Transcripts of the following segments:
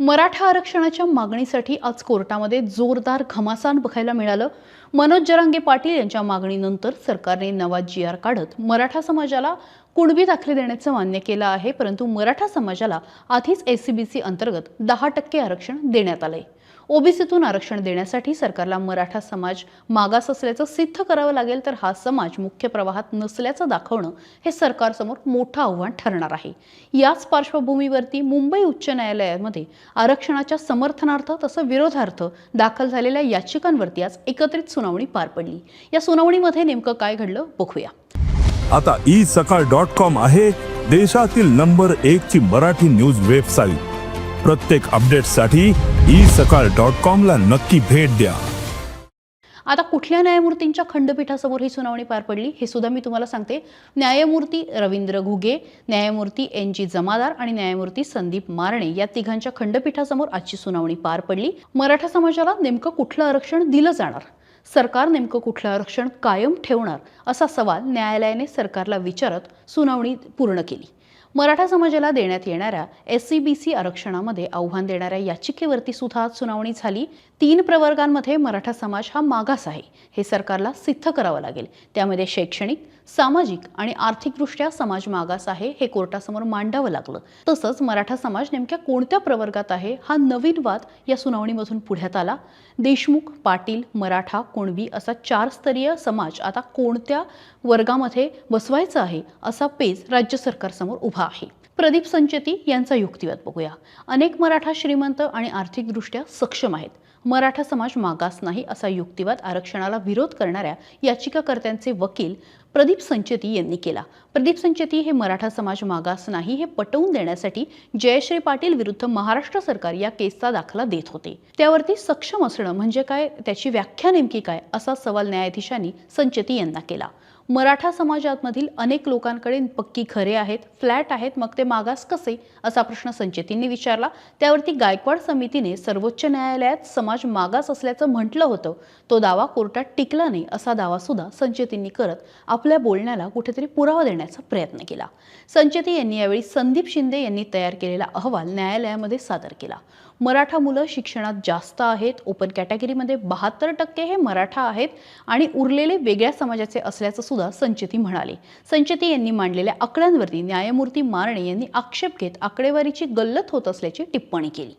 मराठा आरक्षणाच्या मागणीसाठी आज कोर्टामध्ये जोरदार घमासान बघायला मिळालं. मनोज जरांगे पाटील यांच्या मागणीनंतर सरकारने नवा जी आर काढत मराठा समाजाला कुणबी दाखले देण्याचं मान्य केलं आहे परंतु मराठा समाजाला आधीच एसीबीसी अंतर्गत दहा टक्के आरक्षण देण्यात आलंय. ओबीसीतून आरक्षण देण्यासाठी सरकारला मराठा समाज मागास असल्याचं सिद्ध करावं लागेल तर हा समाज मुख्य प्रवाहात नसल्याचं दाखवणं हे सरकारसमोर मोठं आव्हान ठरणार आहे. याच पार्श्वभूमीवरती मुंबई उच्च न्यायालयामध्ये आरक्षणाच्या समर्थनार्थ तसं विरोधार्थ दाखल झालेल्या याचिकांवरती आज एकत्रित सुनावणी पार पडली. या सुनावणीमध्ये नेमकं काय घडलं बघूया. आता ई सकाळ डॉट कॉम आहे देशातील नंबर एक ची मराठी न्यूज वेबसाईट. प्रत्येक अपडेटसाठी ई सकाळ डॉट कॉमला नक्की भेट द्या. आता कुठल्या न्यायमूर्तींच्या खंडपीठासमोर ही सुनावणी पार पडली हे सुद्धा मी तुम्हाला सांगते. न्यायमूर्ती रवींद्र घुगे न्यायमूर्ती एन जी जमादार आणि न्यायमूर्ती संदीप मारणे या तिघांच्या खंडपीठासमोर आजची सुनावणी पार पडली. मराठा समाजाला नेमकं कुठलं आरक्षण दिलं जाणार? सरकार नेमकं कुठलं आरक्षण कायम ठेवणार? असा सवाल न्यायालयाने सरकारला विचारत सुनावणी पूर्ण केली. मराठा समाजाला देण्यात येणाऱ्या एस सी बी सी आरक्षणामध्ये आव्हान देणाऱ्या याचिकेवरती सुद्धा आज सुनावणी झाली. तीन प्रवर्गांमध्ये मराठा समाज हा मागास आहे. हे सरकारला सिद्ध करावं लागेल. त्यामध्ये शैक्षणिक सामाजिक आणि आर्थिकदृष्ट्या समाज मागास आहे हे कोर्टासमोर मांडावं लागलं. तसंच मराठा समाज नेमक्या कोणत्या प्रवर्गात आहे हा नवीन वाद या सुनावणीमधून पुढ्यात आला. देशमुख पाटील मराठा कुणबी असा चार स्तरीय समाज आता कोणत्या वर्गामध्ये बसवायचा आहे असा पेज राज्य सरकारसमोर उभा आहे. प्रदीप संचेती यांचा युक्तिवाद बघूया. अनेक मराठा श्रीमंत आणि आर्थिकदृष्ट्या सक्षम आहेत. मराठा समाज मागास नाही असा युक्तिवाद आरक्षणाला विरोध करणाऱ्या याचिकाकर्त्यांचे वकील प्रदीप संचेती यांनी केला. प्रदीप संचेती हे मराठा समाज मागास नाही हे पटवून देण्यासाठी जयश्री पाटील विरुद्ध महाराष्ट्र सरकार या केसचा दाखला देत होते. त्यावरती सक्षम असणं म्हणजे काय? त्याची व्याख्या नेमकी काय? असा सवाल न्यायाधीशांनी संचेती यांना केला. मराठा समाजामधील अनेक लोकांकडे पक्की घरे आहेत फ्लॅट आहेत मग ते मागास कसे? असा प्रश्न संचेतींनी विचारला. त्यावरती गायकवाड समितीने सर्वोच्च न्यायालयात समाज मागास असल्याचं म्हटलं होतं. तो दावा कोर्टात टिकला नाही असा दावा सुद्धा संचेतींनी करत आपल्या बोलण्याला कुठेतरी पुरावा देण्याचा प्रयत्न केला. संचेती यांनी यावेळी संदीप शिंदे यांनी तयार केलेला अहवाल न्यायालयामध्ये सादर केला. मराठा मुलं शिक्षणात जास्त आहेत. ओपन कॅटेगरीमध्ये बहात्तर टक्के हे मराठा आहेत आणि उरलेले वेगळ्या समाजाचे असल्याचं सुद्धा संचेती म्हणाले. संचेती यांनी मांडलेल्या आकड्यांवरती न्यायमूर्ती मारणे यांनी आक्षेप घेत आकडेवारीची गल्लत होत असल्याची टिप्पणी केली.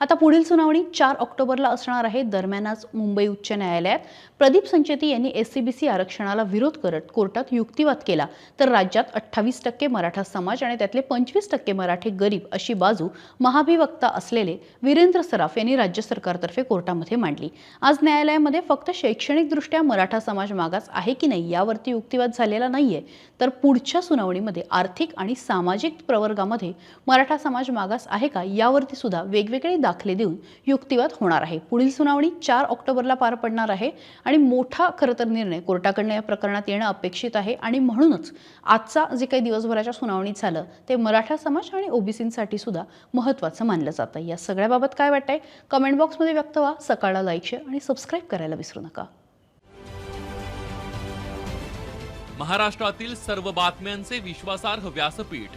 आता पुढील सुनावणी चार ऑक्टोबरला असणार आहे दरम्यान आज मुंबई उच्च न्यायालयात. प्रदीप संचेती यांनी एस सी बी सी आरक्षणाला विरोध करत कोर्टात युक्तिवाद केला. तर राज्यात अठ्ठावीस टक्के मराठा समाज आणि त्यातले पंचवीस टक्के मराठे गरीब अशी बाजू महाभिवक्ता असलेले वीरेंद्र सराफ यांनी राज्य सरकारतर्फे कोर्टामध्ये मांडली. आज न्यायालयामध्ये फक्त शैक्षणिकदृष्ट्या मराठा समाज मागास आहे की नाही यावरती युक्तिवाद झालेला नाहीये. तर पुढच्या सुनावणीमध्ये आर्थिक आणि सामाजिक प्रवर्गामध्ये मराठा समाज मागास आहे का यावरती सुद्धा वेगवेगळे दाखले देऊन युक्तिवाद होणार आहे. पुढील सुनावणी चार ऑक्टोबरला पार पडणार आहे आणि मोठा खरं तर निर्णय कोर्टाकडनं या प्रकरणात येणं अपेक्षित आहे. आणि म्हणूनच आजचा जे काही दिवसभराच्या सुनावणीत झालं ते मराठा समाज आणि ओबीसींसाठी सुद्धा महत्त्वाचं मानलं जातं या सगळ्याबाबत काय वाटतंय? कमेंट बॉक्समध्ये व्यक्त व्हा सकाळला लाईक शेअर आणि सबस्क्राईब करायला विसरू नका. महाराष्ट्रातील सर्व बातम्यांचे विश्वासार्ह व्यासपीठ